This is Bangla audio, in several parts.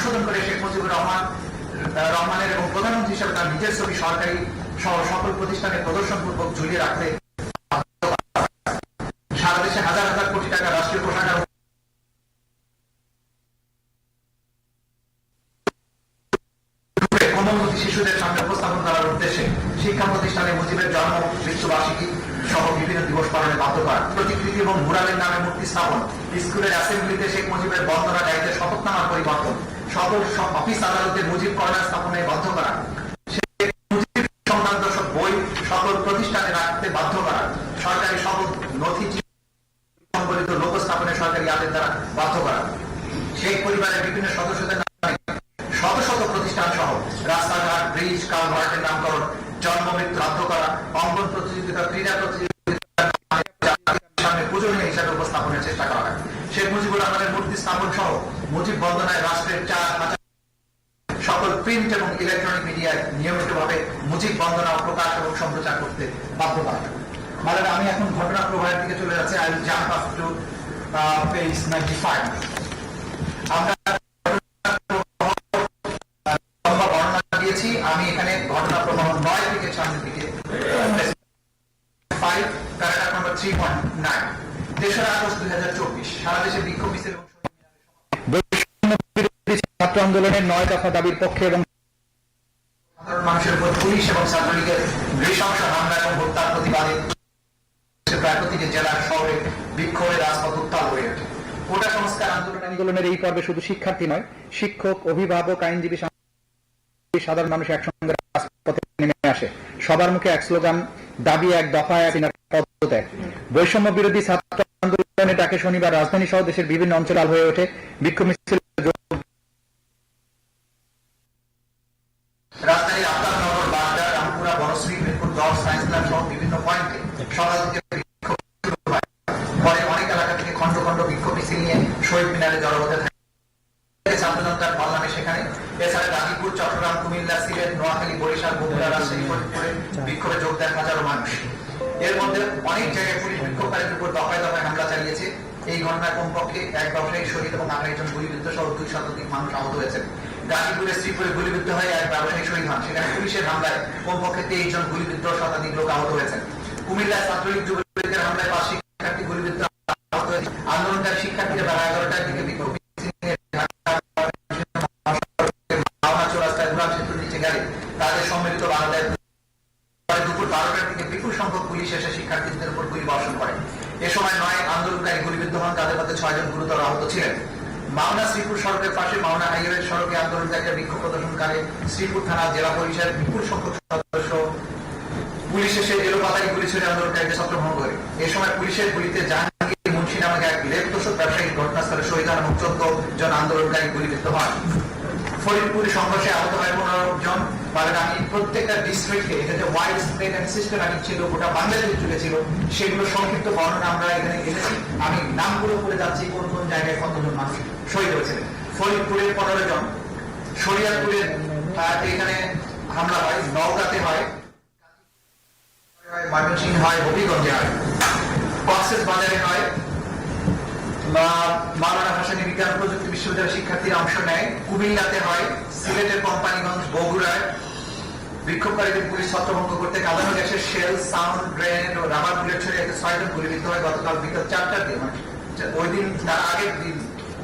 সংশোধন করে শেখ মুজিবুর রহমান রহমানের এবং প্রধানমন্ত্রী হিসেবে তার নিজের ছবি সরকারি সহ সকল প্রতিষ্ঠানে প্রদর্শনপূর্বক ঝুলিয়ে রাখতে সারা হাজার হাজার কোটি টাকা রাষ্ট্রীয় কোষাগার শিশুদের সামনে উপস্থাপন করার উদ্দেশ্যে শিক্ষা প্রতিষ্ঠানে মুজিবের জন্ম, মৃত্যুবার্ষিকী সহ বিভিন্ন দিবস পালনে বাধ্য করা। প্রতিকৃতি এবং মুরালের নামে মূর্তি স্থাপন। স্কুলের অ্যাসেম্বলিতে শেখ মুজিবের বন্দনা গাইতে শপথনামার পরিবর্তন। সকল অফিস আদালতে মুজিব কর্নার স্থাপনে বাধ্য করা। সংক্রান্ত সব বই সকল প্রতিষ্ঠানে রাখতে বাধ্য করা। সরকারি সকল নথি সংবলিত লোক স্থাপনে সরকারি আদেশ দ্বারা বাধ্য করা। শেখ পরিবারের বিভিন্ন সদস্যদের শত শত প্রতিষ্ঠান সহ রাস্তাঘাট, ব্রিজ, কালভার্টের নামকরণ, জন্ম, মৃত্যু বাধ্য করা, অঙ্গন প্রতিযোগিতা, ক্রীড়া প্রতিযোগিতা পূজনীয় হিসাবে উপস্থাপনের চেষ্টা করা হয়। শেখ মুজিবুর রহমানের মূর্তি স্থাপন সহ মুজিব বন্দনায় রাষ্ট্রের হাজার সকল প্রিন্ট এবং ইলেকট্রনিক মিডিয়ায় নিয়মিতভাবে মুজিব বন্দনা প্রকাশ এবং সম্প্রচার করতে বাধ্য মানে আমি এখন ঘটনা প্রবাহের দিকে চলে যাচ্ছি। I jump up to page ninety five আমি এখানে ঘটনা প্রবাহ নয় থেকে সামনের দিকে five paragraph three point nine তেসরা আগস্ট দুই হাজার চব্বিশ। সারা দেশে বিক্ষোভ মিছিল আন্দোলনের নয় দফা দাবির পক্ষে এবং সাধারণ মানুষের উপর পুলিশ এবং ছাত্রলীগের নৃশংস হামলা এবং হত্যার প্রতিবাদে প্রায় প্রতিটি জেলার শহরে বিক্ষোভের রাজপথ উত্তাল হয়ে ওঠে। কোটা সংস্কার আন্দোলন আন্দোলনের এই পর্বে শুধু শিক্ষার্থী নয় শিক্ষক অভিভাবক আইনজীবী সাধারণ মানুষ একসঙ্গে রাজপথে নেমে আসে। সবার মুখে এক স্লোগান দাবি এক দফা এক পদত্যাগ বৈষম্য বিরোধী ছাত্র আন্দোলনের ডাকে শনিবার রাজধানী সহ দেশের বিভিন্ন অঞ্চল হয়ে ওঠে। বিক্ষোভ মিছিল নোয়াখালী বগুড়া রাজশাহী ফরিদপুরে বিক্ষোভে যোগ দেন হাজারো মানুষ এর মধ্যে অনেক জায়গায় পুলিশ বিক্ষোভকারীদের উপর দফায় দফায় হামলা চালিয়েছে। এই ঘটনায় কমপক্ষে এক ব্যবসায়ী শহীদ এবং আরও একজন গুলিবিদ্ধ সহ দুই শতাধিক মানুষ আহত হয়েছেন। গাজীপুরে শ্রীপুরে গুলিবিদ্ধ হয়ে এক ব্যবসায়ী শহীদ হন। সেখানে পুলিশের হামলায় কমপক্ষে তেইশ জন গুলিবিদ্ধ শতাধিক লোক আহত হয়েছেন। কুমিল্লায় ছাত্রলীগ যুবলীগের সম্মিলিত দুপুর বারোটার দিকে বিপুল সংখ্যক পুলিশ এসে শিক্ষার্থীদের উপর গুলি বর্ষণ করে। এ সময় নয় আন্দোলনকারী গুলিবিদ্ধ হন তাদের মধ্যে ছয়জন গুরুতর আহত ছিলেন। মাওনা শ্রীপুর সড়কের পাশে মাওনা হাইওয়ে সড়কে আন্দোলনকারীরা বিক্ষোভ প্রদর্শনকারী শ্রীপুর থানা জেলা পরিষদের বিপুল সংখ্যক সদস্য পুলিশ এসে এলোপাতারি গুলি ছুড়ে আন্দোলনকারীদের ছত্রভঙ্গ করে। এ সময় পুলিশের গুলিতে জাহাঙ্গীর মুন্সি নামক এক লেপ দোষক ব্যবসায়ী ঘটনাস্থলে শহীদ হন এবং চোদ্দ জন আন্দোলনকারী গুলিবিদ্ধ হন। ফরিদপুর সংঘর্ষে আহত হয় পনেরো জন। মানে আমি প্রত্যেকটা ডিস্ট্রিক্টে এটা যে ওয়াইড স্প্রেড অ্যান্ড সিস্টেম্যাটিক ছিল, গোটা বাংলাদেশ জুড়ে ছিল। সেগুলো সংক্ষিপ্ত বর্ণনা আমরা এখানে এনেছি। আমি নামগুলো করে যাচ্ছি, কোন কোন জায়গায় কতজন মানুষ শহীদ হয়েছিলেন ফরিদপুরের পনেরো জন। শরিয়ারপুরের এখানে হামলা হয়, নওগাঁতে হয় ময়মনসিংহ হয়, হবিগঞ্জে হয়। কক্সেস বাজারে হয় বা মাওলানা ভাসানী বিজ্ঞান প্রযুক্তি বিশ্ববিদ্যালয়ের শিক্ষার্থীরা অংশ নেয়। কুমিল্লাতে হয়, সিলেটের কোম্পানিগঞ্জ, বগুড়ায়। বিক্ষোভকারীদের পুলিশ ছত্রভঙ্গ করতে কাঁদানো গ্যাসের শেল, সাউন্ড গ্রেনেড ও রাবার বুলেট ছড়ে একটি ছয়জন গুলিবিদ্ধ হয় গতকাল বিকেল চারটার দিন মানে ওই দিন তার আগের দিন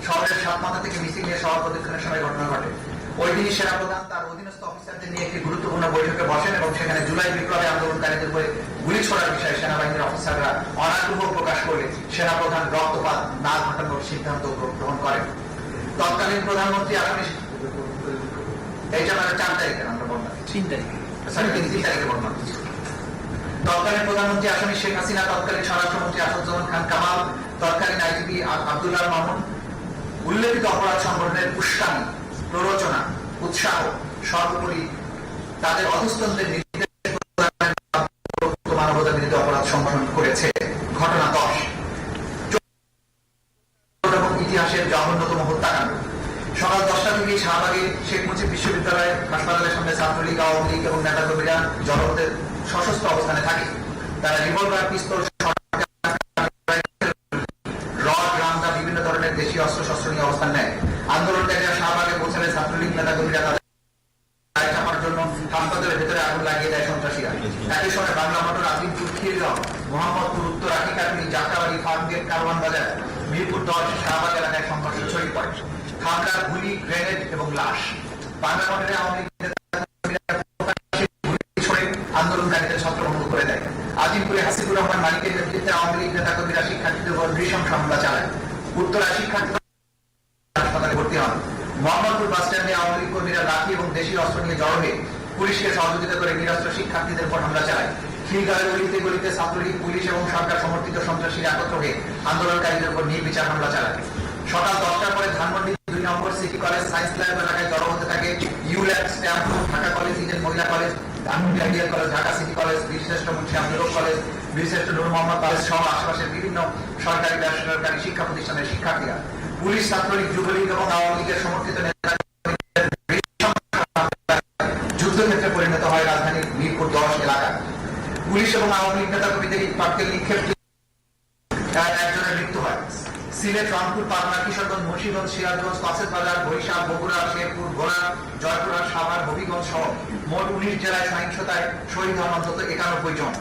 শহরের সাতমাথা থেকে মিছিল নিয়ে শহর প্রদক্ষিণের সময় ঘটনা ঘটে। ওই দিনই সেনাপ্রধান তার অধীনস্থ অফিসারদের নিয়ে একটি গুরুত্বপূর্ণ বৈঠকে বসেন এবং সেখানে জুলাই বিপ্লবে আন্দোলনকারীদের উপরে গুলি ছোড়ার বিষয়ে সেনাবাহিনীর অফিসাররা অনাগ্রহ সেনাপ্রধান রক্তপাত না ঘটানোর সিদ্ধান্ত গ্রহণ করেন। তৎকালীন প্রধানমন্ত্রী আগামী এইটা মানে চার তারিখের আমরা বললাম। তিন তারিখে। সরি তিন তারিখে করছি। তৎকালীন প্রধানমন্ত্রী আসামি শেখ হাসিনা তৎকালীন স্বরাষ্ট্রমন্ত্রী আসাদুজ্জামান খান কামাল তৎকালীন আইজিপি আব্দুল্লাহ মামুন উল্লেখিত অপরাধ সংগঠনের উস্কানি প্ররোচনা উৎসাহ সর্বোপরি তাদের অধস্তনদের সন্ত্রাসীরা। একই সময় বাংলা মোটর উত্তর আকিকাটুলি যাত্রাবাড়ি মিরপুর দশ, শাহবাগ এলাকায় সংঘর্ষ ছড়িয়ে পড়ে। এবং লাশ। বাংলা মোটরে আওয়ামী হামলা চালায়। উত্তরা শিক্ষার্থী হাসপাতালে ভর্তি হন। মোহাম্মদপুর বাস স্ট্যান্ডে আওয়ামী লীগ কর্মীরা লাঠি এবং দেশীয় অস্ত্র নিয়ে জড়ো হয়ে পুলিশকে সহযোগিতা করে নিরস্ত্র শিক্ষার্থীদের উপর হামলা চালায়। খিলগাঁওয়ের গলিতে গলিতে ছাত্রলীগ, পুলিশ এবং সরকার সমর্থিত সন্ত্রাসীরা একত্র হয়ে আন্দোলনকারীদের উপর নির্বিচার হামলা চালায়। সকাল দশটার পরে ধানমন্ডি দুই নম্বর সিটি কলেজ, সায়েন্স ল্যাব এলাকায় জড়ো হতে থাকে ইউল্যাব স্ট্যাম্প ঢাকা কলেজ, ইডেন মহিলা college, Dhanmondi ideal college, Dhaka city college বীরশ্রেষ্ঠ মুন্সি আব্দুল কলেজ বীরশ্রেষ্ঠ নূর মোহাম্মদ কলেজ সহ আশেপাশের বিভিন্ন সরকারি বেসরকারি শিক্ষা প্রতিষ্ঠানের শিক্ষার্থীরা, পুলিশ, ছাত্রলীগ, যুবলীগ এবং আওয়ামী লীগের সমর্থিত যুদ্ধক্ষেত্রে পরিণত হয় রাজধানীর মিরপুর দশ পুলিশ এবং আওয়ামী লীগ নেতা পাটকেল নিক্ষেপ একজনের মৃত্যু হয়। সিলেট রংপুর পাবনা, কিশোরগঞ্জ সিরাজগঞ্জ বাজার, বরিশাল, বগুড়া, শেরপুর, ভোলা জয়পুরা সাভার, হবিগঞ্জ সহ মোট উনিশ জেলায় সহিংসতায় শহীদ হন অন্তত একানব্বই জন।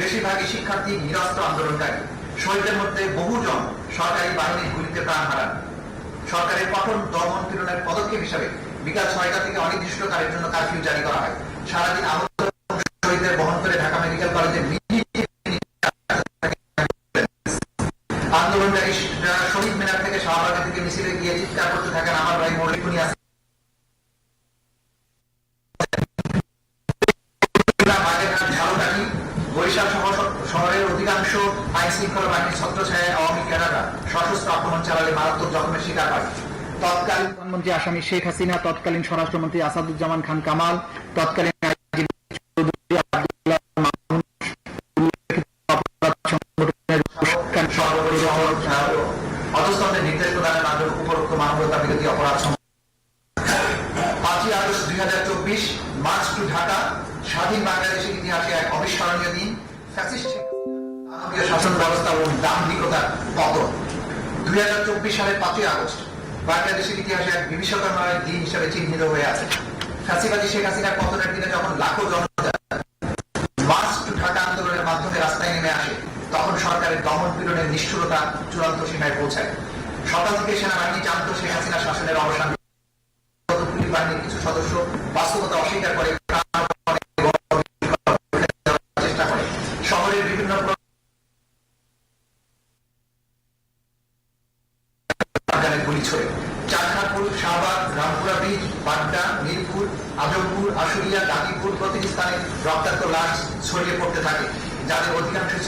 বেশিরভাগই শিক্ষার্থী নিরস্ত্র আন্দোলনকারী। শহীদদের মধ্যে বহুজন সরকারি বাহিনীর গুলিতে প্রাণ হারান। সরকারের কঠোর দমন পীড়নের পদক্ষেপ হিসাবে বিকাল ছয়টা থেকে অনির্দিষ্টকালের জন্য কারফিউ জারি করা হয়। সারাদিন আহত শহীদদের বহন করে ঢাকা মেডিকেল কলেজে অধিকাংশ আইন বাহিনীর ছত্রছায়ায় আওয়ামী ক্যাডাররা সশস্ত্র আক্রমণ চালালে মারাত্মক জখমের শিকার হয়। তৎকালীন প্রধানমন্ত্রী আসামি শেখ হাসিনা, তৎকালীন স্বরাষ্ট্রমন্ত্রী আসাদুজ্জামান খান কামাল, তৎকালীন দুই হাজার চব্বিশ, মার্চ টু ঢাকা, স্বাধীন বাংলাদেশের ইতিহাসে এক অবিস্মরণীয় দিন, ফ্যাসিস্ট শাসন ব্যবস্থা ও দাম্ভিকতার পতন। দুই হাজার চব্বিশ সালের পাঁচই আগস্ট বাংলাদেশের ইতিহাসে এক বিভীষিকাময় দিন হিসেবে চিহ্নিত হয়ে আছে। ফ্যাসিবাদী শেখ হাসিনার পতনের দিনে যখন লাখো জনতা টু ঢাকা আন্দোলনের মাধ্যমে রাস্তায় নেমে আসে, তখন সরকারের দমন পীড়নের নিষ্ঠুরতা চূড়ান্ত সীমায় পৌঁছায়। সকাল সেনাবাহিনী জানত শেখ হাসিনা শাসনের অবসান পুলিশ বাহিনীর কিছু সদস্য বাস্তবতা অস্বীকার করে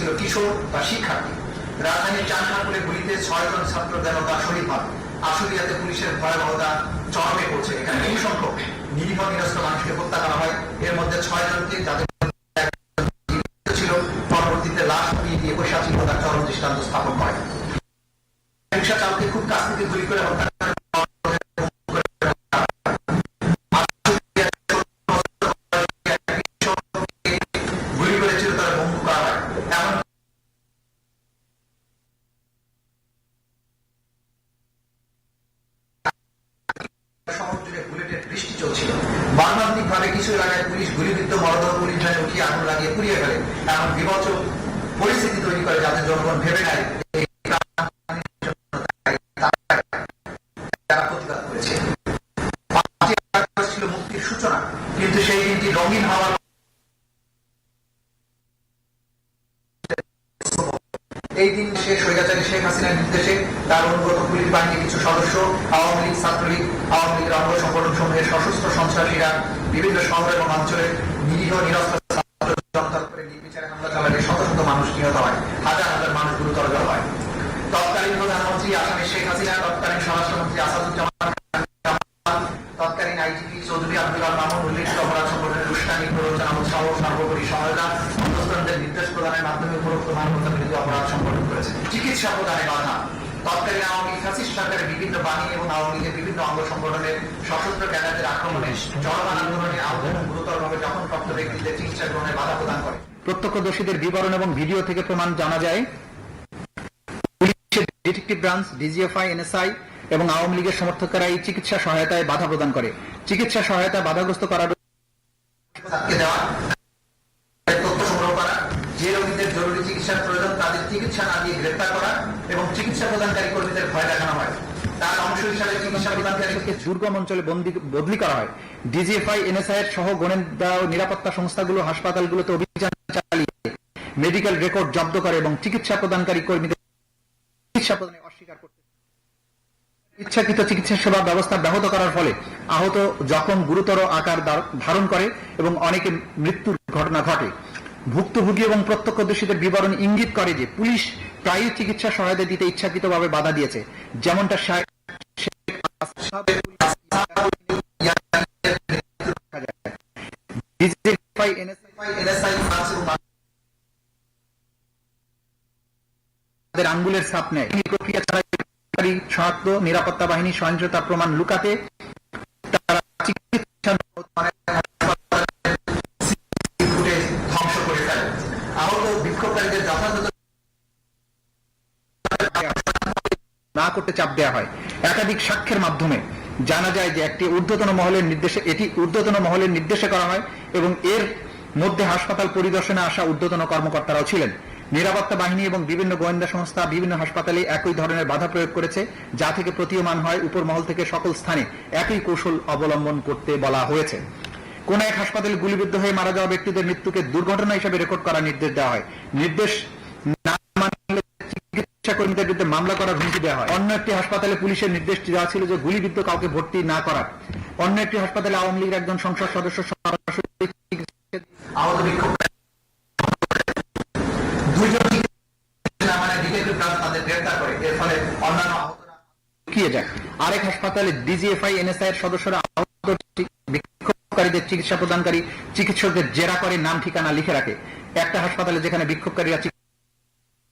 ছিল কিশোর বা শিক্ষার্থী। রাজধানীর চারখানপুরে গুলিতে ছয়জন ছাত্র জনতা শহীদ হন আশুলিয়াতে পুলিশের ভয়াবহতা চরমে পড়ছে এখানে বহু সংখ্যক নিরীহ নিরস্ত মানুষকে হত্যা করা হয়। এর মধ্যে ছয় জনকে চলছিল। মর্মান্তিক ভাবে কিছু এলাকায় পুলিশ গুলিবিদ্ধ, মরদেহ পুলিশ উঠিয়ে আগুন লাগিয়ে পুড়িয়ে ফেলে। এমন বিভৎস পরিস্থিতি তৈরি করে যাতে জনগণ ভেবে নেয় হাসিনার নির্দেশে তার অনুগত পুলিশ বাহিনীর কিছু সদস্য, আওয়ামী লীগ, ছাত্রলীগ, আওয়ামী লীগের অঙ্গ সংগঠন সমূহের সশস্ত্র সন্ত্রাসীরা বিভিন্ন শহর এবং অঞ্চলে নিরীহ, নিরস্ত্র শেখ হাসিনা, তৎকালীন স্বরাষ্ট্রমন্ত্রী তৎকালীন চৌধুরী আব্দুল্লাহ মামুন উল্লেখিত সহায়তা নির্দেশ প্রদানের মাধ্যমে উপরোক্ত মানবতা বিরোধী অপরাধ করেছে চিকিৎসা প্রদানে বাধা। তৎকালীন আওয়ামী ফ্যাসিস্ট সরকারের বিভিন্ন বাহিনী এবং আওয়ামী লীগের বিভিন্ন অঙ্গ সংগঠনের সশস্ত্র ক্যাডারদের আক্রমণে চলমান আন্দোলনে আহত এবং গুরুতরভাবে জখমপ্রাপ্ত ব্যক্তিদের চিকিৎসা গ্রহণে বাধা প্রদান করে। প্রত্যক্ষদর্শীদের বিবরণ এবং ভিডিও থেকে প্রমাণ জানা যায় পুলিশের ডিটেকটিভ ব্রাঞ্চ ডিজিএফআই এনএসআই এবং আওয়ামী লীগের সমর্থকেরা এই চিকিৎসা সহায়তায় বাধা প্রদান করে। চিকিৎসা সহায়তা বাধাগ্রস্ত করার দেওয়া যে রোগীদের জরুরি চিকিৎসার প্রয়োজন, তাদের চিকিৎসা না দিয়ে গ্রেপ্তার করা এবং চিকিৎসা প্রদানকারী কর্মীদের ভয় দেখানো হয়। তার অংশ হিসাবে চিকিৎসা প্রদানকারী তাদেরকে দুর্গম অঞ্চলে বদলি করা হয়। ডিজিএফআই এনএসআই সহ গোয়েন্দা ও নিরাপত্তা সংস্থাগুলো হাসপাতালগুলোতে অভিযান চালিয়ে মেডিকেল রেকর্ড জব্দ করে এবং চিকিৎসা প্রদানকারী কর্মীদের চিকিৎসা প্রদানে অস্বীকার করতে ইচ্ছাকৃত চিকিৎসা সেবা ব্যবস্থা ব্যাহত করার ফলে আহত জখম গুরুতর আকার ধারণ করে এবং অনেকে মৃত্যুর ঘটনা ঘটে। ভুক্তভোগী এবং প্রত্যক্ষদর্শীদের বিবরণ ইঙ্গিত করে যে পুলিশ প্রায়ই চিকিৎসা সহায়তা দিতে ইচ্ছাকৃতভাবে বাধা দিয়েছে যেমনটা আঙ্গুলের ছাপ নেয় প্রক্রিয়া ছাড়াই শনাক্ত নিরাপত্তা বাহিনী সহিংসতা প্রমাণ লুকাতে জানা যায় যে একটি ঊর্ধ্বতন মহলের নির্দেশে, এটি ঊর্ধ্বতন মহলের নির্দেশে করা হয় এবং এর মধ্যে হাসপাতাল পরিদর্শনে আসা ঊর্ধ্বতন কর্মকর্তারাও ছিলেন। নিরাপত্তা বাহিনী এবং বিভিন্ন গোয়েন্দা সংস্থা বিভিন্ন হাসপাতালে একই ধরনের বাধা প্রয়োগ করেছে, যা থেকে প্রতীয়মান হয় উপর মহল থেকে সকল স্থানে একই কৌশল অবলম্বন করতে বলা হয়েছে। কোন এক হাসপাতালে গুলিবিদ্ধ হয়ে মারা যাওয়া ব্যক্তিদের মৃত্যুকে দুর্ঘটনা হিসেবে রেকর্ড করার নির্দেশ দেওয়া হয়। নির্দেশ না কর্মীদের বিরুদ্ধে মামলা করার হুমকি দেওয়া হয়। অন্য একটি হাসপাতালে পুলিশের নির্দেশ দেওয়া ছিল যে গুলিবিদ্ধ কাউকে ভর্তি না করার। অন্য একটি হাসপাতালে আওয়ামী লীগের একজন সংসদ সদস্য সরাসরি মানে আরেক হাসপাতালে ডিজিএফআই এনএসআই এর সদস্যরা আহত বিক্ষোভকারীদের চিকিৎসা প্রদানকারী চিকিৎসকদের জেরা করে নাম ঠিকানা লিখে রাখে। একটা হাসপাতালে যেখানে বিক্ষোভকারীরা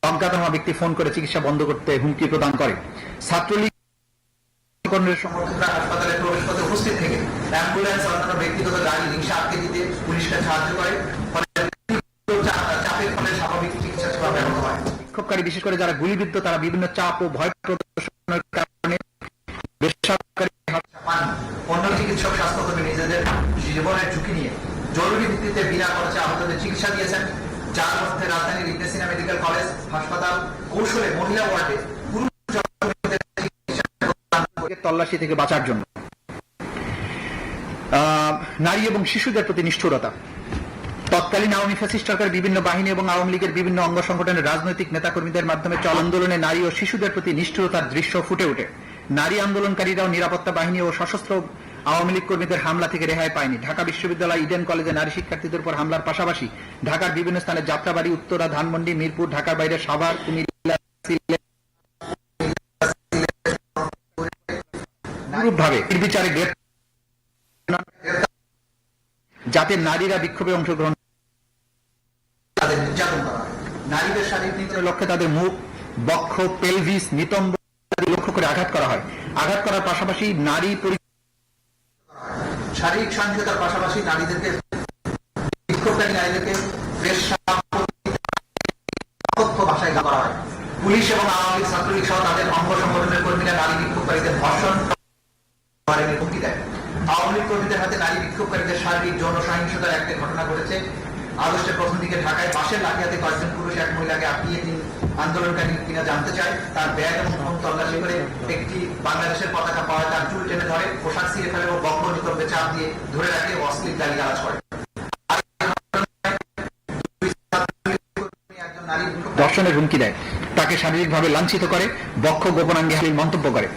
অজ্ঞাতনামা ব্যক্তি ফোন করে চিকিৎসা বন্ধ করতে হুমকি প্রদান করে। ছাত্রলীগ যারা গুলিবিদ্ধ, তারা বিভিন্ন চাপ ও ভয় প্রদর্শনের কারণে বেসরকারি অন্য চিকিৎসক, স্বাস্থ্যকর্মী নিজেদের জীবনের ঝুঁকি নিয়ে জরুরি ভিত্তিতে বিনা খরচে আহতদের চিকিৎসা দিয়েছেন। যার মধ্যে রাজধানীর মেডিকেল কলেজ হাসপাতাল, কৌশলে মহিলা ওয়ার্ডে। তল্লাশি থেকে বাঁচার জন্য নারী এবং শিশুদের প্রতি নিষ্ঠুরতা তৎকালীন আওয়ামী ফ্যাসিস্ট সরকার বিভিন্ন বাহিনী এবং আওয়ামী লীগের বিভিন্ন অঙ্গ সংগঠনের রাজনৈতিক নেতাকর্মীদের মাধ্যমে চল আন্দোলনে নারী ও শিশুদের প্রতি নিষ্ঠুরতার দৃশ্য ফুটে ওঠে নারী আন্দোলনকারীরাও নিরাপত্তা বাহিনী ও সশস্ত্র আওয়ামী লীগ কর্মীদের হামলা থেকে রেহাই পায়নি। ঢাকা বিশ্ববিদ্যালয় ইডেন কলেজে নারী শিক্ষার্থীদের উপর হামলার পাশাপাশি ঢাকার বিভিন্ন স্থানে যাত্রাবাড়ি, উত্তরা, ধানমন্ডি, মিরপুর, ঢাকার বাইরে সাভার যাতে নারীরা বিক্ষোভে অংশগ্রহণ নারীদের শারীরিক নির্যাতন নির্যাতনের লক্ষ্যে তাদের মুখ, বক্ষ, পেলভিস, নিতম্ব লক্ষ্য করে আঘাত করা হয়। আঘাত করার পাশাপাশি নারী পরি- শারীরিক সহিংসতার পাশাপাশি নারীদেরকে, বিক্ষোভকারী নারীদেরকে ভাষায় করা হয়। পুলিশ এবং আওয়ামী লীগ ছাত্রলীগ সহ তাদের অঙ্গ সংগঠনের কর্মীরা নারী বিক্ষোভকারীদের ধর্ষণ হুমকি দেয় আওয়ামী লীগ কর্মীদের হাতে নারী বিক্ষোভকারীদের শারীরিক যৌন সহিংসতার একটা ঘটনা ঘটেছে। আগস্টের প্রথম দিকে ঢাকায় বাসের লাঠিয়াতে কয়েকজন পুরুষ, এক মহিলাকে আটকিয়ে তিনি আন্দোলনকারী কিনা জানতে চায়, তার ব্যাগ এবং ফোন তল্লাশি করে একটি বাংলাদেশের পতাকা পাওয়া তার চুল টেনে ধরে, পোশাক ছিঁড়ে ফেলে এবং বক্র নিতম্বে চাপ দিয়ে ধরে রাখে অশ্লীল গালি গালাজ করে। দর্শনের হুমকি দেয়। তাকে শারীরিকভাবে লাঞ্ছিত করে, বক্ষ গোপনাঙ্গে মন্তব্য করে।